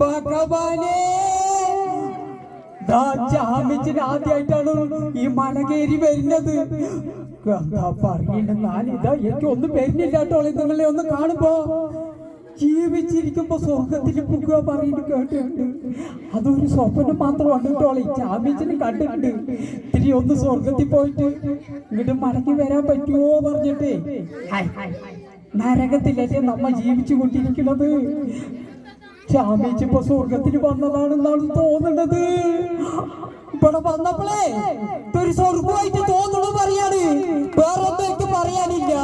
ഭഗവാനേ. ആദ്യമായിട്ടാണ് ഈ മല വരുന്നത്. ഒന്നും വരുന്നില്ല കേട്ടോ. ഒന്ന് കാണുമ്പോ. ജീവിച്ചിരിക്കുമ്പോ സ്വർഗത്തിൽ പുക പറയുന്നത് കേട്ടിട്ടുണ്ട്. അതൊരു സ്വപ്നം മാത്രമാണ് കേട്ടോ ഈ ജാമിച്ചിന് കണ്ടിട്ടുണ്ട് ഇത്തിരി ഒന്ന് സ്വർഗത്തിൽ പോയിട്ട് ഇങ്ങോട്ട് മടങ്ങി വരാൻ പറ്റുമോ പറഞ്ഞിട്ടേ. നരകത്തിലല്ലേ നമ്മ ജീവിച്ചു കൊണ്ടിരിക്കുന്നത് ചാമിച്ചിപ്പോ സ്വർഗത്തിൽ വന്നതാണെന്നാണ് തോന്നുന്നത് ഇവിടെ വന്നപ്പോഴേ ഒരു സ്വർഗമായിട്ട് തോന്നുന്നു പറയാണ്. വേറെ ഒന്നും പറയാനില്ല.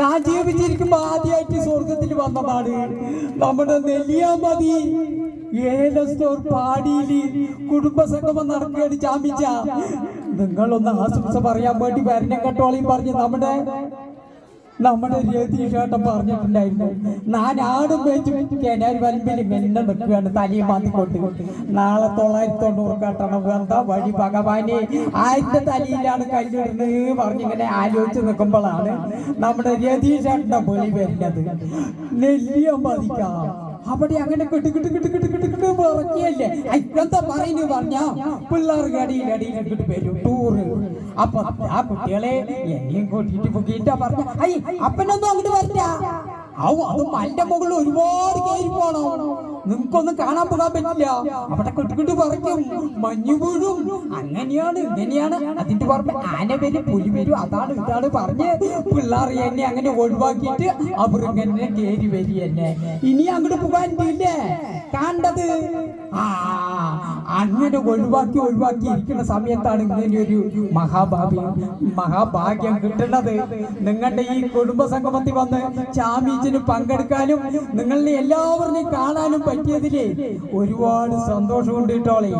ഞാൻ ജീവിച്ചിരിക്കുമ്പോ ആദ്യമായിട്ട് സ്വർഗത്തിൽ വന്നതാണ്. നമ്മുടെ നെല്ലിയാമതി ഏലസ്റ്റോർ പാടിയിൽ കുടുംബസംഗമം നടക്കുകയാണ് ചാമ്പിച്ച നിങ്ങളൊന്ന് ആശംസ പറയാൻ വേണ്ടി വരണം കട്ടോളയും പറഞ്ഞ് നമ്മുടെ നമ്മുടെ രതീഷേട്ടൻ പറഞ്ഞിട്ടുണ്ടായിരുന്നു. ആടും വെച്ച് കിണർ വലമ്പിൽ മെന്നെ നിൽക്കുകയാണ് തലയും മാന്തിക്കൊണ്ട് നാളെ തൊള്ളായിരത്തി തൊണ്ണൂറ് കെട്ടണം. എന്താ വഴി ഭഗവാനെ? ആയിരത്തെ തലയിലാണ് കഴിഞ്ഞിരുന്നത് പറഞ്ഞിങ്ങനെ ആലോചിച്ച് നിൽക്കുമ്പോഴാണ് നമ്മുടെ രതീഷേട്ടന്റെ വിളി വരുന്നത്. നെല്ലിയ മതിക്കാം. അവിടെ അങ്ങനെ കിട്ടു കിട്ടു കിട്ടു കിട്ടു കിട്ടു കിട്ടു വിറക്കിയല്ലേ ഇപ്പത്തെ പറയുന്നു പറഞ്ഞ? പിള്ളേർക്ക് അടിയിൽ അടിയിൽ കിട്ട് വരും. ടൂറ്. അപ്പൊ ആ കുട്ടികളെ എന്നെയും കൂട്ടിട്ട് പൊക്കിട്ടാ പറഞ്ഞ. ഐ അപ്പനൊന്നും അങ്ങോട്ട് വരില്ല ഔ അത് മന്റെ മുകളിൽ ഒരുപാട് കയറി പോണോ. നിങ്ങൾക്കൊന്നും കാണാൻ പോകാൻ പറ്റില്ല. അവിടെ കിട്ടുകിട്ട് പറിക്കും മഞ്ഞു വീഴും. അങ്ങനെയാണ് ഇങ്ങനെയാണ്. അതിന്റെ പുറമെ ആന വരും പുലി വരും. അതാണ് ഇതാണ് പറഞ്ഞ് പിള്ളേർ എന്നെ അങ്ങനെ ഒഴിവാക്കിയിട്ട് അവർ ഇങ്ങനെ കയറി വരി എന്നെ. ഇനി അങ്ങോട്ട് പോകാൻ ഇല്ലേ കണ്ടത്? ആ അങ്ങനെ ഒഴിവാക്കി ഒഴിവാക്കി ഇരിക്കുന്ന സമയത്താണ് ഇങ്ങനെ ഒരു മഹാഭാഗ്യം മഹാഭാഗ്യം കിട്ടുന്നത്. നിങ്ങളുടെ ഈ കുടുംബ സംഗമത്തിൽ വന്ന് ചാമീച്ചിന് പങ്കെടുക്കാനും നിങ്ങളെ എല്ലാവരെയും കാണാനും പറ്റിയതിലേ ഒരുപാട് സന്തോഷമുണ്ട് കേട്ടോളെ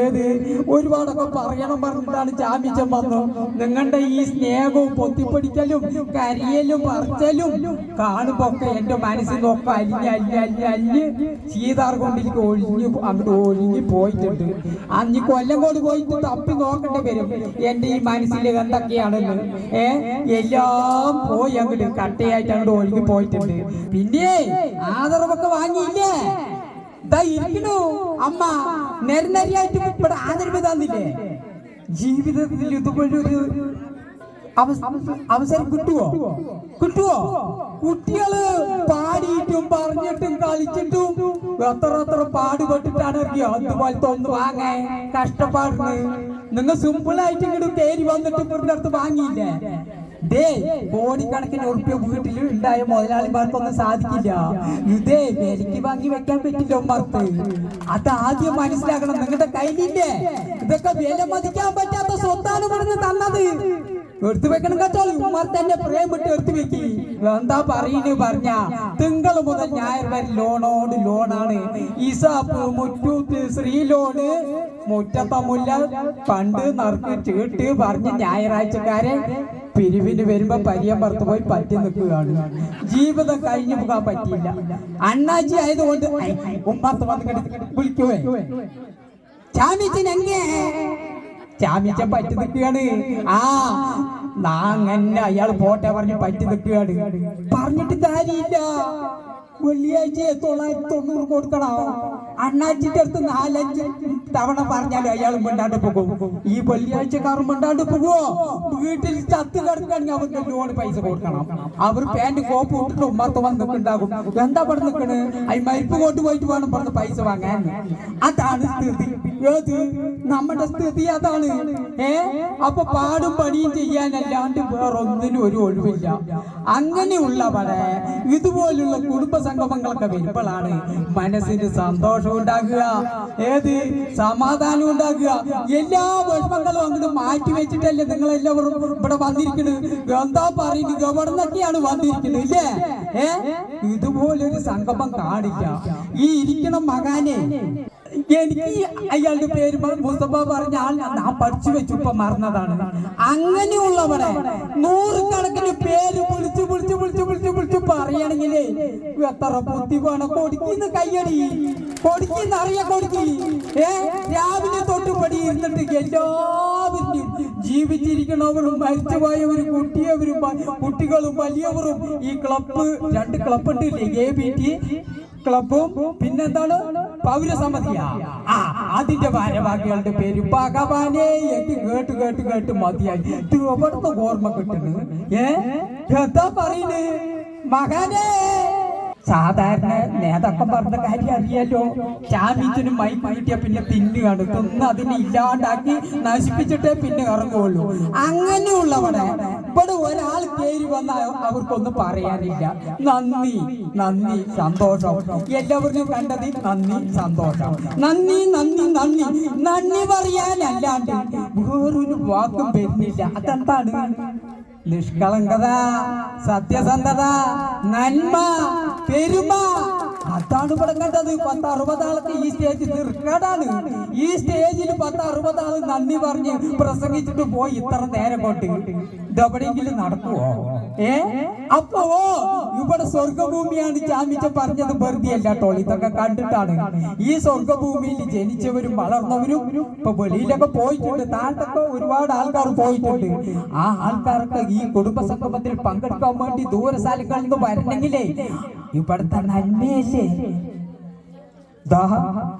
ഏത്? ഒരുപാടൊക്കെ പറയണം പറഞ്ഞിട്ടാണ് ചാമിച്ച വന്നു. നിങ്ങളുടെ ഈ സ്നേഹവും പൊത്തിപ്പിടിക്കലും കരിയലും പറിച്ചലും കാണുമ്പോ ഒക്കെ എന്റെ മനസ്സിൽ നോക്കാം അലിഞ്ഞ് അലിഞ്ഞ് അലിഞ്ഞ് അലിഞ്ഞ് സീതാർ കൊണ്ടിരിക്കും ഒഴിഞ്ഞു അങ്ങോട്ട് ഒഴിഞ്ഞു പോയിട്ടുണ്ട്. അഞ്ഞ് കൊല്ലം കൊണ്ട് പോയിട്ട് തപ്പി നോക്കേണ്ടി വരും. എന്റെ ഈ മനസ്സിൽ എന്തൊക്കെയാണെന്ന്. ഏ? എല്ലാം പോയി അങ്ങോട്ട് കട്ടയായിട്ട് അങ്ങോട്ട് ഒഴുകി പോയിട്ടുണ്ട്. പിന്നെ ആദരവൊക്കെ വാങ്ങിയില്ലേ? അമ്മ നെരനരിയായിട്ട് ഇവിടെ ആദരവ് തന്നില്ലേ? ജീവിതത്തിൽ ഇതുപോലൊരു അവസ- അവസരം കിട്ടുവോ? കിട്ടുവോ? കുട്ടികൾ പാടിയിട്ടും പറഞ്ഞിട്ടും കളിച്ചിട്ടും എത്ര എത്ര പാടുപെട്ടിട്ടാണ് ഇറങ്ങിയോ? അതുപോലത്തെ ഒന്ന് വാങ്ങാൻ കഷ്ടപ്പാടിന്. നിങ്ങൾ സിമ്പിൾ ആയിട്ട് ഇങ്ങോട്ട് കയറി വന്നിട്ട് ഇവരുടെ അടുത്ത് വാങ്ങിയില്ലേ? ദേ കോടിക്കണക്കിന് ഉറുപ്പ്യ വീട്ടിൽ ഉണ്ടായ മുതലാളിമാർക്കൊന്നും സാധിക്കില്ല. ഇതേ വിലക്ക് വാങ്ങി വെക്കാൻ പറ്റില്ല ഉമ്മർക്ക്. അത് ആദ്യം മനസ്സിലാക്കണം. നിങ്ങളുടെ കയ്യിലില്ലേ? ഇതൊക്കെ വില മതിക്കാൻ പറ്റാത്ത സ്വത്താണ് ഇവിടുന്ന് തന്നത്. എടുത്തു വെക്കണം കേട്ടോ ഉമ്മർ തന്നെ പ്രേം വിട്ട് എടുത്തു വെക്കി. എന്താ പറയുന്നു പറഞ്ഞ തിങ്കൾ മുതൽ ഞായർ വരെ ലോണോട് ലോണാണ്. ഇസാപ്പ് മുറ്റൂത്ത് ശ്രീ ലോണ് മുറ്റത്തമുല്ല പണ്ട് നറുക്ക് ചീട്ട് പറഞ്ഞ് ഞായറാഴ്ചക്കാരെ പിരിവിന് വരുമ്പോ പരിയമ്പറത്ത് പോയി പറ്റി നിൽക്കുകയാണ്. ജീവിതം കഴിഞ്ഞു പോകാൻ പറ്റിയില്ല. അണ്ണാജി ആയതുകൊണ്ട് ഐ, വന്നിട്ട് വന്ന് വിളിക്കുവേ. ചാമിച്ചനെങ്ങേ ചാമിച്ചൻ പറ്റി നിൽക്കുകയാണ്. ആ നാങ്ങന്നെ അയാൾ പോട്ടെ പറഞ്ഞ് പറ്റി നിൽക്കുകയാണ്. പറഞ്ഞിട്ട് കാര്യമില്ല. വെള്ളിയാഴ്ച തൊള്ളായിരത്തി തൊണ്ണൂറ് കൊടുക്കണം. അണ്ണാച്ചിന്റെ അടുത്ത് നാലഞ്ച് തവണ പറഞ്ഞാലും അയാൾ മിണ്ടാണ്ട് പോകും. ഈ വെള്ളിയാഴ്ചക്കാർ മിണ്ടാണ്ട് പോകുമോ വീട്ടിൽ ചത്ത് കിടക്കുകയാണെങ്കിൽ അവർക്ക് ലോൺ പൈസ കൊടുക്കണം. അവർ പാന്റ് കോപ്പ് ഇട്ടിട്ട് ഉമ്മത്ത് വന്ന് എന്താ ഇവിടെ നിൽക്കണ്? അത് മരിപ്പ് കൊണ്ടുപോയിട്ട് വേണം പറഞ്ഞ് പൈസ വാങ്ങാൻ. അതാണ് സ്ഥിതി. ഏത്? നമ്മുടെ സ്ഥിതി അതാണ്. ഏ? അപ്പൊ പാടും പണിയും ചെയ്യാനല്ലാണ്ട് വേറൊന്നിനും ഒരു ഒഴിവില്ല. അങ്ങനെയുള്ളവരെ ഇതുപോലുള്ള കുടുംബ സംഗമങ്ങളൊക്കെ വരുമ്പോഴാണ് മനസ്സിന് സന്തോഷം ഉണ്ടാകുക. ഏത്? സമാധാനം ഉണ്ടാക്കുക എല്ലാ വിഷമങ്ങളും അങ്ങോട്ട് മാറ്റി വെച്ചിട്ടല്ലേ നിങ്ങൾ എല്ലാവരും ഇവിടെ വന്നിരിക്കുന്നത് എന്താ പറയുന്നത്? എവിടെ നിന്നൊക്കെയാണ് വന്നിരിക്കുന്നത് ഇല്ലേ? ഏ? ഇതുപോലൊരു സംഗമം കാണില്ല. ഈ ഇരിക്കണ മകാനെ എനിക്ക് അയാളുടെ പേര് മുസ്തഫ പറഞ്ഞ ആൾ ഞാൻ പഠിച്ചു വെച്ചു ഇപ്പൊ മറന്നതാണ്. അങ്ങനെയുള്ളവരെ നൂറുകണക്കിന് പേര് വിളിച്ചു വിളിച്ചു വിളിച്ചു വിളിച്ചു വിളിച്ചു പറയണെങ്കിൽ എത്ര ബുദ്ധി വേണം കൊടുക്കുന്ന കയ്യടി. കൊടുക്കുന്ന നിറയെ കൊടുക്കി ഏ രാവിലെ തൊട്ട് പടി ഇരുന്നിട്ട് എല്ലാവരും ജീവിച്ചിരിക്കണവരും മരിച്ചുപോയവരും കുട്ടിയവരും കുട്ടികളും വലിയവരും ഈ ക്ലബ് രണ്ട് ക്ലബ്ബ് ഉണ്ട് എ ബി ടി ക്ലബും പിന്നെന്താണ്? പൗരസമിതിയാ. ആ അതിന്റെ ഭാരവാഹികളുടെ പേര് ഭഗവാനെ. എനിക്ക് കേട്ട് കേട്ട് കേട്ട് മതിയായി. ഇത് എവിടുന്ന് ഓർമ്മ കിട്ടുന്നു? ഏ? എന്താ പറയുന്നത് മകനെ! സാധാരണ നേതാക്കം പറഞ്ഞ കാര്യം അറിയാലോ. ചാമ്പ്യത്തിനും മൈക്ക് കിട്ടിയ പിന്നെ പിന്നെ തിന്ന് അതിനെ ഇല്ലാണ്ടാക്കി നശിപ്പിച്ചിട്ടേ പിന്നെ ഇറങ്ങുള്ളൂ. അങ്ങനെയുള്ളവടെ ഇവിടെ ഒരാൾ കയറി വന്നാൽ അവർക്കൊന്നും പറയാനില്ല. നന്ദി നന്ദി സന്തോഷം. എല്ലാവരും കണ്ടത് നന്ദി സന്തോഷം. നന്ദി നന്ദി നന്ദി. നന്ദി പറയാനല്ലാണ്ട് വേറൊരു വാക്കും വരുന്നില്ല. അതെന്താണ്? നിഷ്കളങ്കത സത്യസന്ധത നന്മ പെരുമ അതാണ് ഇവിടെ കണ്ടത് പത്ത് അറുപതാളത്തെ ഈ സ്റ്റേജിൽ തീർക്കാടാണ് ഈ സ്റ്റേജിൽ പത്ത് ആൾ നന്ദി പറഞ്ഞ് പ്രസംഗിച്ചിട്ട് പോയി ഇത്ര നേരം കൊണ്ട്. ഇതെവിടെയെങ്കിലും നടക്കുവോ? ഏ? അപ്പോ ഇവിടെ സ്വർഗഭൂമിയാണ് ചാമിച്ച പറഞ്ഞത് വെറുതെ അല്ല കേട്ടോ. ഇതൊക്കെ കണ്ടിട്ടാണ്. ഈ സ്വർഗഭൂമിയിൽ ജനിച്ചവരും വളർന്നവരും ഇപ്പൊ വെളിയിലൊക്കെ പോയിട്ടുണ്ട്. താഴത്തൊക്കെ ഒരുപാട് ആൾക്കാർ പോയിട്ടുണ്ട്. ആ ആൾക്കാർക്ക് ഈ കുടുംബ സംഗമത്തിൽ പങ്കെടുക്കാൻ വേണ്ടി ദൂര സ്ഥലങ്ങളിൽ നിന്ന് വരണമെങ്കിലേ ഇവിടുത്തെ നന്മയല്ലേ?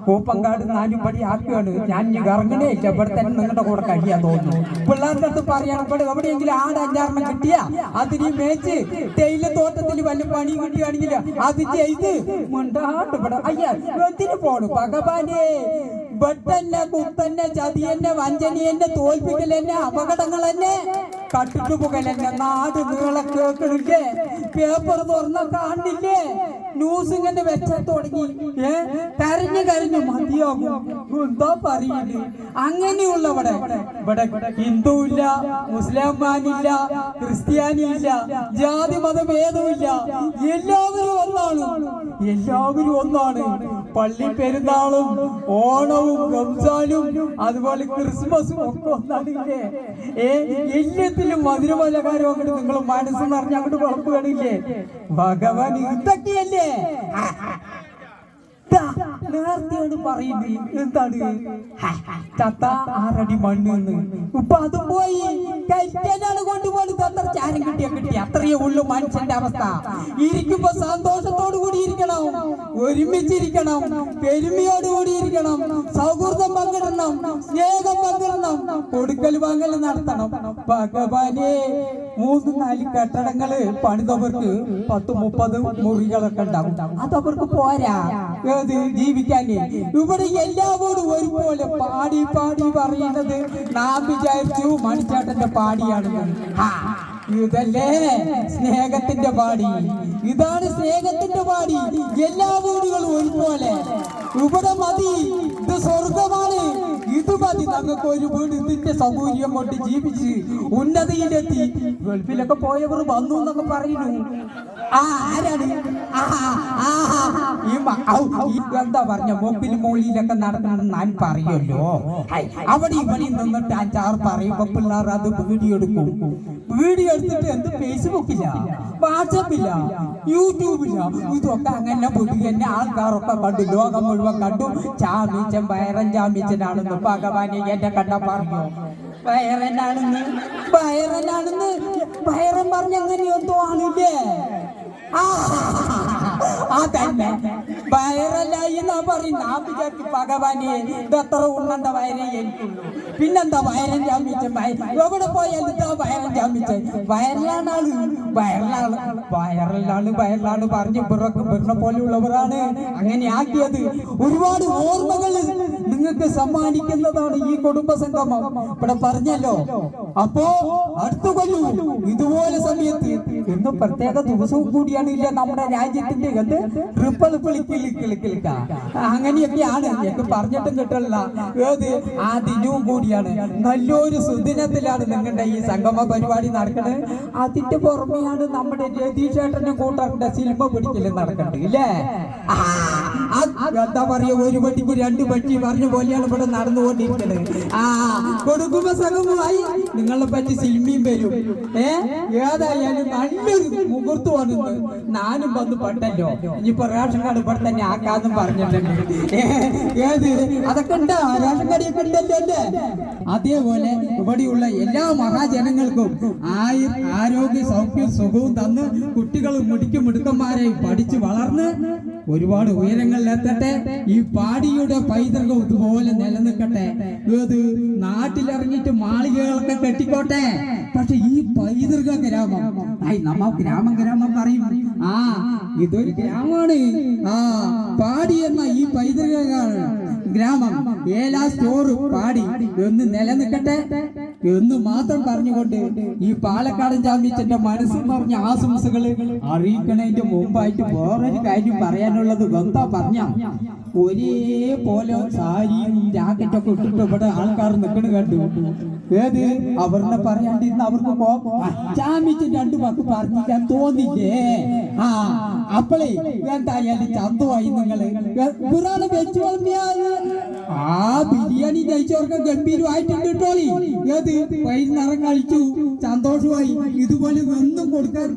കൂപ്പങ്കാട് നാലും പടി ആക്കുകയാണ് ഞാൻ ഇനി ഇറങ്ങണേ ഇല്ല ഇവിടെ തന്നെ നിങ്ങളുടെ കൂടെ കഴിയാൻ തോന്നുന്നു. പിള്ളേരുടെ അടുത്ത് പറയണം ഇവിടെ എവിടെയെങ്കിലും ആട് അഞ്ചാറെണ്ണം കിട്ടിയ? അതിന് മേച്ച് തേയില തോട്ടത്തിൽ വല്ല പണി കിട്ടുകയാണെങ്കിൽ അത് ചെയ്ത് മുണ്ടാണ്ട് ഇവിടെ അയ്യ എന്തിനു പോണു? ഭഗവാനെ വെട്ടന്നെ കുത്തന്നെ ചതിയന്നെ തോൽപ്പിക്കൽ തോൽപ്പിക്കലെന്നെ അപകടങ്ങൾ തന്നെ കട്ടിട്ടുപുകലെന്നെ നാട് നീളെ കേൾക്കണില്ലേ പേപ്പർ തുറന്ന കാണില്ലേ? ന്യൂസ് ഇങ്ങനെ വെച്ചാൽ തുടങ്ങി ഏ? കരഞ്ഞു കരഞ്ഞു മതിയാകും. എന്താ പറയുന്നത് അങ്ങനെയുള്ളവിടെ. ഇവിടെ ഹിന്ദു ഇല്ല മുസ്ലിംമാനില്ല ക്രിസ്ത്യാനി ഇല്ല ജാതി മതഭേദമില്ല എല്ലാവരും ഒന്നാണ്. എല്ലാവരും ഒന്നാണ്. പള്ളി പെരുന്നാളും ഓണവും റംസാനും അതുപോലെ ക്രിസ്മസും ഒക്കെ ഒന്നാണില്ലേ ഏ എല്ലാത്തിലും മധുരപലകാരം അങ്ങോട്ട് നിങ്ങൾ മനസ്സ് നിറഞ്ഞ അങ്ങോട്ട് കുഴപ്പമില്ലേ ഭഗവാൻ ഇതൊക്കെയല്ലേ? ദാ, നേരത്തെയാണ് പറയുന്നത്. എന്താണ്? തത്ത ആറടി മണ്ണ് ഉപ്പ അത് പോയി. കയറ്റാനാണ് കൊണ്ടുപോകുന്നത് അത്ര ചാരം കിട്ടിയ കിട്ടി ഉള്ളൂ മനുഷ്യന്റെ അവസ്ഥ. ഇരിക്കുമ്പോ സന്തോഷത്തോടു കൂടി ഇരിക്കണം. ഒരുമിച്ചിരിക്കണം. പെരുമയോടുകൂടി ഇരിക്കണം. സൗഹൃദം പങ്കിടണം. സ്നേഹം പങ്കിടണം. കൊടുക്കൽ വാങ്ങൽ നടത്തണം. ഭഗവാനെ മൂന്ന് നാല് കെട്ടിടങ്ങൾ പണിതവർക്ക് പത്ത് മുപ്പത് മുറികളൊക്കെ ഉണ്ടാവും. അതവർക്ക് പോരാ. ഏത്? ജീവിക്കാൻ ഇവിടെ എല്ലാവരും ഒരുപോലെ പാടി പാടി പറയുന്നത് നാം വിചാരിച്ചു മണിച്ചേട്ടന്റെ പാടിയാണെന്ന് ആ, ഇതല്ലേ സ്നേഹത്തിന്റെ പാടി. ഇതാണ് സ്നേഹത്തിന്റെ പാടി. എല്ലാ വീടുകളും ഒരുപോലെ. ഇവിടെ മതി. ഇത് സ്വർഗമാണ്. ഇത് മതി. നമുക്ക് ഒരു വീട് ഇതിന്റെ സൗകര്യം കൊണ്ട് ജീവിച്ച് ഉന്നതിയിലെത്തി. ഗൾഫിലൊക്കെ പോയവർ വന്നു എന്നൊക്കെ പറയുന്നു. എന്താ പറഞ്ഞ മൊബിൽ മോളിയിലൊക്കെ നടക്കണം ഞാൻ പറയുമല്ലോ അവിടെ ഇവിടെ നിന്നിട്ട് അഞ്ചാറ് പറയുമ്പോ പിള്ളേർ അത് വീഡിയോ എടുക്കും. വീഡിയോ എടുത്തിട്ട് എന്ത് ഫേസ്ബുക്കില്ല വാട്സപ്പില്ല യൂട്യൂബില്ല ഇതൊക്കെ അങ്ങനെ പൊടി തന്നെ ആൾക്കാരൊക്കെ കണ്ടു ലോകം മുഴുവൻ കണ്ടു ചാമീച്ചൻ വയറൻ ചാമീച്ചനാണെന്ന് ഭഗവാനെ എന്നെ കണ്ട പറഞ്ഞു വയറനാണെന്ന് വയറനാണെന്ന് വയറൻ പറഞ്ഞ അങ്ങനെയൊന്നും ആണില്ലേ ആ അതന്നെ വയറല്ലായി എന്നാ പറയുന്ന ഞാൻ വിചാരിച്ചു ഭഗവാനെ ഇതത്ര ഉണ്ണണ്ട വയറേ എനിക്കുള്ളൂ. പിന്നെന്താ വയറൻ ജാമ്പിച്ച എവിടെ പോയാൽ ഇതാ വയറൻ ജാമ്പിച്ച വയറിലാണ് ആൾ വയറിലാണ്. വയറിലാണ് വയറിലാണ് പറഞ്ഞ് പിറക്ക് പിറന്ന പോലെയുള്ളവരാണ്. അങ്ങനെ ആക്കിയത്. ഒരുപാട് ഓർമ്മകൾ നിങ്ങൾക്ക് സമ്മാനിക്കുന്നതാണ് ഈ കുടുംബ സംഗമം ഇവിടെ പറഞ്ഞല്ലോ. അപ്പോ അടുത്ത കൊല്ലു. ഇതുപോലെ സമയത്ത് ഇന്ന് പ്രത്യേക ദിവസവും കൂടിയാണ് ഇല്ല നമ്മുടെ രാജ്യത്തിന്റെ അകത്ത് റിപ്പളിപ്പിളിക്കിളിക്കിളിക്കിളിക്ക അങ്ങനെയൊക്കെയാണ് എനിക്ക് പറഞ്ഞിട്ടും കിട്ടില്ല ഏത്? ആ ദിനവും കൂടിയാണ്. നല്ലൊരു സുദിനത്തിലാണ് നിങ്ങളുടെ ഈ സംഗമ പരിപാടി നടക്കുന്നത്. അതിന്റെ പുറമെയാണ് നമ്മുടെ രതീഷേട്ടനും കൂട്ടറിന്റെ സിനിമ പിടിക്കലും നടക്കുന്നത് ഇല്ലേ? എന്താ പറയാ ഒരു പട്ടിക്ക് രണ്ട് പട്ടി പറഞ്ഞ പോലെയാണ് ഇവിടെ നടന്നുകൊണ്ടിരിക്കുന്നത്. ആ കൊടുക്കുമ്പോ സംഗമമായി നിങ്ങളെ പറ്റി സിനിമയും വരും. ഏ? ഏതായാലും നല്ലൊരു മുഹൂർത്ത് വന്നു ഞാനും വന്ന് പെട്ടല്ലോ. ഇനിയിപ്പോ റേഷൻ കാർഡ് ഇവിടെ തന്നെ ആക്കാന്നും പറഞ്ഞിട്ടുണ്ട്. അതൊക്കെ ഉണ്ടോ. റേഷൻ കാർഡ് ഉണ്ടല്ലോ അല്ലേ? അതേപോലെ ഇവിടെയുള്ള എല്ലാ മഹാജനങ്ങൾക്കും ആയു ആരോഗ്യ സൗഖ്യവും സുഖവും തന്ന് കുട്ടികളും മുടിക്കും മിടുക്കന്മാരെയും പഠിച്ചു വളർന്ന് ഒരുപാട് ഉയരങ്ങൾ ഉയരങ്ങളിലെത്തട്ടെ ഈ പാടിയുടെ പൈതൃകം ഇതുപോലെ നിലനിൽക്കട്ടെ. ഏത്? നാട്ടിലിറങ്ങിയിട്ട് മാളികകളൊക്കെ കെട്ടിക്കോട്ടെ പക്ഷെ ഈ പൈതൃക ഗ്രാമം. നമ്മ ഗ്രാമം ഗ്രാമം പറയും. ആ ഇതൊരു ഗ്രാമമാണ്. ആ പാടി എന്ന ഈ പൈതൃക ഗ്രാമം. ഏലാ സ്റ്റോർ പാടി. എന്ന് നിലനിൽക്കട്ടെ. എന്ന് മാത്രം പറഞ്ഞുകൊണ്ട് ഈ പാലക്കാടൻ ചാമ്പിച്ചന്റെ മനസ്സിൽ പറഞ്ഞ ആശംസകൾ അറിയിക്കണതിന്റെ മുമ്പായിട്ട് വേറൊരു കാര്യം പറയാനുള്ളത് എന്താ പറഞ്ഞ ഒരേ പോലെ സാരിയും ജാക്കറ്റൊക്കെ ഇട്ടിട്ട് ഇവിടെ ആൾക്കാർ നിൽക്കണ കണ്ടു. ഏത്? അവരുടെ പറയാണ്ടിരുന്ന അവർക്ക് ചാമ്പിച്ച് രണ്ടു വാക്ക് പറഞ്ഞിക്കാൻ തോന്നില്ലേ? ആ അപ്പളേ എന്തായാലും ചന്തമായി പുറാണ് വെച്ചു വളർത്തിയാൽ ആ ബിരിയാണി കഴിച്ചവർക്ക് ഗംഭീരമായിട്ടുണ്ട് കേട്ടോളി ഏത്? വൈകുന്നേരം കഴിച്ചു സന്തോഷമായി. ഇതുപോലെ ഒന്നും കൊടുക്കാൻ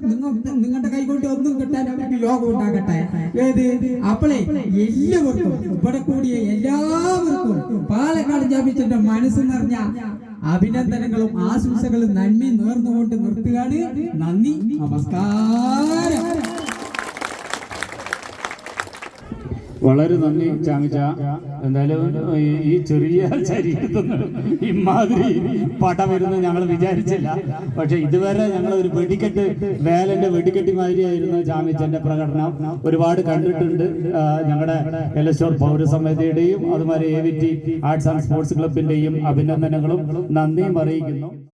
നിങ്ങളുടെ കൈ കൊണ്ട് ഒന്നും കിട്ടാൻ അവർക്ക് യോഗം ഉണ്ടാകട്ടെ. ഏത്? അപ്പളെ എല്ലാവർക്കും ഇവിടെ കൂടിയ എല്ലാവർക്കും പാലക്കാട് ജാമ്യത്തിന്റെ മനസ്സ് നിറഞ്ഞ അഭിനന്ദനങ്ങളും ആശംസകളും നന്മയും നേർന്നുകൊണ്ട് നിർത്തുകയാണ്. നന്ദി നമസ്കാരം. വളരെ നന്ദി ചാമിച്ച എന്തായാലും ഈ- ചെറിയ ശരീരത്തിൽ ഇമാതിരി പടം വരുന്ന ഞങ്ങൾ വിചാരിച്ചില്ല. പക്ഷെ ഇതുവരെ ഞങ്ങൾ ഒരു വെടിക്കെട്ട് വേലന്റെ വെടിക്കെട്ടി മാതിരിയായിരുന്നു ചാമിച്ചന്റെ പ്രകടനം. ഒരുപാട് കണ്ടിട്ടുണ്ട്. ഞങ്ങളുടെ എലസ്റ്റോർ പൗരസമിതിയുടെയും അതുമാതിരി A V T arts and sports ക്ലബിന്റെയും അഭിനന്ദനങ്ങളും നന്ദിയും അറിയിക്കുന്നു.